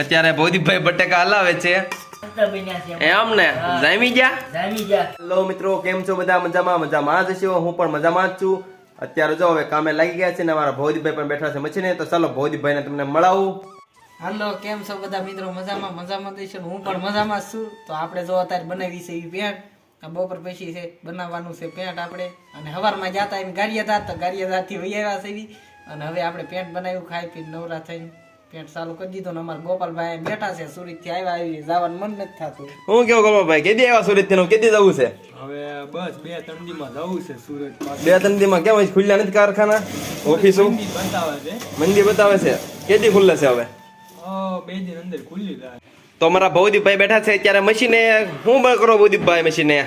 અત્યારે ભૌદીપભાઈ બટેકા હલાવે છે. એમ ને જામી ગયા? જામી જા હેલો મિત્રો કેમ છો બધા? મજામાં? મજામાં જ છો? હું પણ મજામાં જ છું. અત્યારે જો હવે કામે લાગી ગયા છે ને અમારા ભૌદીપભાઈ પણ બેઠા છે મચીને તો ચાલો ભૌદીપભાઈને તમને મળાવું. હાલો કેમ છો બધા મિત્રો? મજામાં? મજામાં દઈશું હું પણ મજામાં જ છું. તો આપણે જો અત્યારે બનાવી છે એ પેન્ટ. બપોર પછી છે બનાવવાનું છે પેન્ટ આપણે. અને હવારમાં જતા એમ ગારિયાદાર તો ગારિયાદારથી વહી આવ્યા છે અને હવે આપણે પેન્ટ બનાવ્યું ખાઈ પી નવરા થઈને. પેન્ટ ચાલુ કરી દીધો ને અમારા ગોપાલભાઈ બેઠા છે સુરતથી આવ્યા આવી જવાનું મન નથી થતું. હું કેવું ગોપાલભાઈ કેદી આવ્યા સુરતથી કેદી જવું છે? હવે બસ બે ત્રણ દી માં જવું છે સુરત બે ત્રણ દીમાં કેમ ખુલ્લા નથી કારખાના? ઓફિસો? મંદી બતાવે છે. મંદી બતાવે છે. કેદી ખુલ્લે છે હવે? બે દિન અંદર ખુલ્લી જાય તો અમારા ભૌદીપભાઈ બેઠા છે અત્યારે મશીને હું કરો ભૌદીપભાઈ મશીને?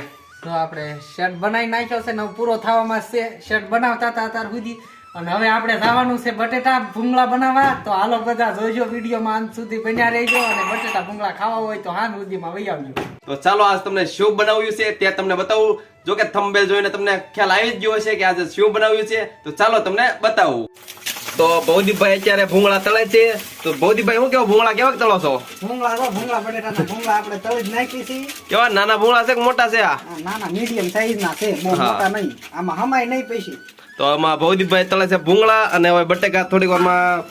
તો આપણે શર્ટ બનાવી નાખ્યો છે ને પૂરો થવામાં છે. શર્ટ બનાવતા હતા અત્યાર સુધી. અને હવે આપણે જવાનું છે બટેટા ભૂંગળા બનાવવા. તો હાલો બધા જોજો વિડીયોમાં અંત સુધી બન્યા રહેજો અને બટેટા ભૂંગળા ખાવા હોય તો હાન સુધીમાં વહી આવજો. તો ચાલો, આજ તમને શું બનાવ્યું છે તે તમને બતાવું. જો કે થંબેલ જોઈને તમને ખ્યાલ આવી જ ગયો હશે કે આજે શું બનાવ્યું છે. તો ચાલો, તમને બતાવું. તો ભૌદીપભાઈ અત્યારે ભૂંગળા તળે છે. તો ભૌદીભાઈ હું કેવો ભૂંગળા કેવા તળો છો? ભૂંગળા તો ભૂંગળા બટેટાના ભૂંગળા આપણે તળી જ નાખી છે કેવા નાના ભૂંગળા છે કે મોટા છે આ? નાના મીડિયમ સાઈઝ ના છે બહુ મોટા નહીં. આમાં હમાય નહીં પૈસી. તો આમાં ભૌદીભાઈ તળે છે ભૂંગળા અને હવે બટેકા થોડીક વારમાં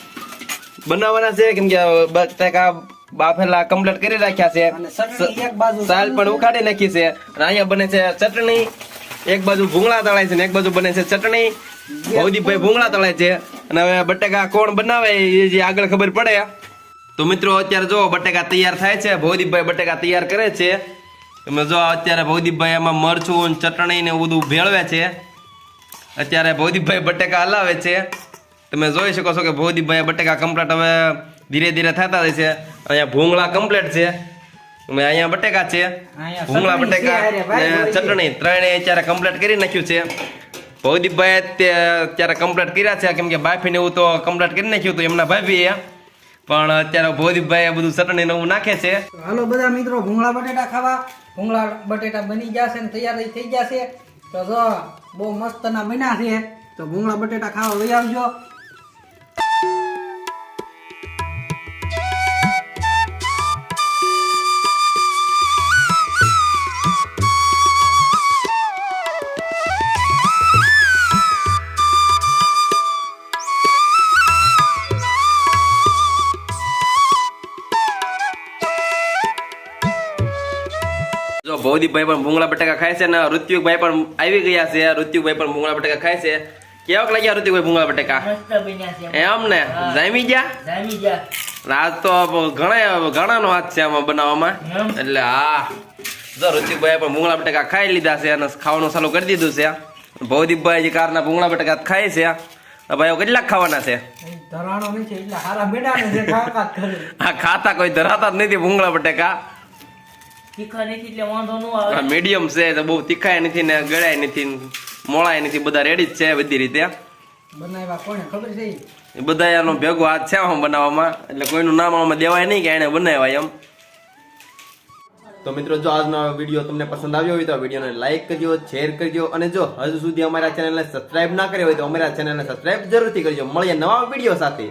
બનાવવાના છે. કેમ કે બટેકા બાફેલા કમ્પ્લીટ કરી રાખ્યા છે. એક બાજુ સાલ પણ ઉખાડી નાખી છે. અને અહીંયા બને છે ચટણી. એક બાજુ ભૂંગળા તળાય છે ને એક બાજુ બને છે ચટણી. ભૌદીભાઈ ભૂંગળા તળાય છે. અને હવે બટેકા કોણ બનાવે એ જે આગળ ખબર પડે તો મિત્રો અત્યારે જો બટેકા તૈયાર થાય છે ભૌદીપભાઈ બટેકા તૈયાર કરે છે. તમે જો અત્યારે ભૌદીપભાઈ એમાં મરચું ચટણી ને બધું ભેળવે છે. અત્યારે ભૌદીપભાઈ બટેકા હલાવે છે. તમે જોઈ શકો છો કે ભૌદીપભાઈ બટેકા કમ્પ્લીટ હવે ધીરે ધીરે થતા જાય છે. અહીંયા ભૂંગળા કમ્પ્લીટ છે. અહીંયા બટેકા છે. ભૂંગળા બટેકા. ચટણી ત્રણેય અત્યારે કમ્પ્લીટ કરી નાખ્યું છે. ભૌદીપભાઈ તે અત્યારે કમ્પ્લીટ કર્યા છે, કેમ કે બાફીને એવું તો કમ્પ્લીટ કરી નાખ્યું હતું, એમના ભાભીએ. પણ અત્યારે ભૌદીપભાઈ આ બધું ચટણી ને એવું નાખે છે. હાલો બધા મિત્રો, ભૂંગળા બટેટા ખાવા. ભૂંગળા બટેટા બની ગયા ને તૈયાર થઈ ગયા છે. તો જો બહુ મસ્ત ના બન્યા છે. તો ભૂંગળા બટેટા ખાવા લઈ આવજો. ભૌદીપભાઈ પણ ભૂંગળા બટાકા ખાય છે અને ઋત્વિકભાઈ પણ આવી ગયા છે. ઋત્વિકભાઈ પણ ભૂંગળા બટાકા ખાય છે. કેવાક લાગ્યા ઋત્વિકભાઈ ભૂંગળા બટાકા? એમ. ને? જામી ગયા? જામી આજ તો ઘણા ઘણાનો હાથ છે આમાં બનાવવામાં. એટલે હા. જો ઋતિકભાઈ પણ ભૂંગળા બટાકા ખાઈ લીધા છે અને ખાવાનું ચાલુ કરી દીધું છે. ભૌદીપભાઈ જે કારના ભૂંગળા બટાકા ખાય છે. ભાઈ કેટલાક ખાવાના છે? આ ખાતા કોઈ ધરાતા જ નથી ભૂંગળા બટાકા. તીખા નથી એટલે વાંધો ન આવે. મીડિયમ છે તો બહુ તીખાય નથી ને ગળાય નથી મોળાય નથી બધા રેડી જ છે બધી રીતે. બનાવ્યા કોને ખબર છે? એ બધા એનો ભેગો હાથ છે આમ બનાવવામાં. એટલે કોઈનું નામ આમાં દેવાય નહીં કે એને બનાવ્યા એમ. તો મિત્રો જો આજનો વીડિયો તમને પસંદ આવ્યો હોય તો વિડીયોને લાઇક કરજો શેર કરજો અને જો હજુ સુધી અમારા ચેનલને સબસ્ક્રાઇબ ના કર્યો હોય તો અમારા ચેનલને સબસ્ક્રાઇબ જરૂરથી કરજો. મળીએ નવા વીડિયો સાથે.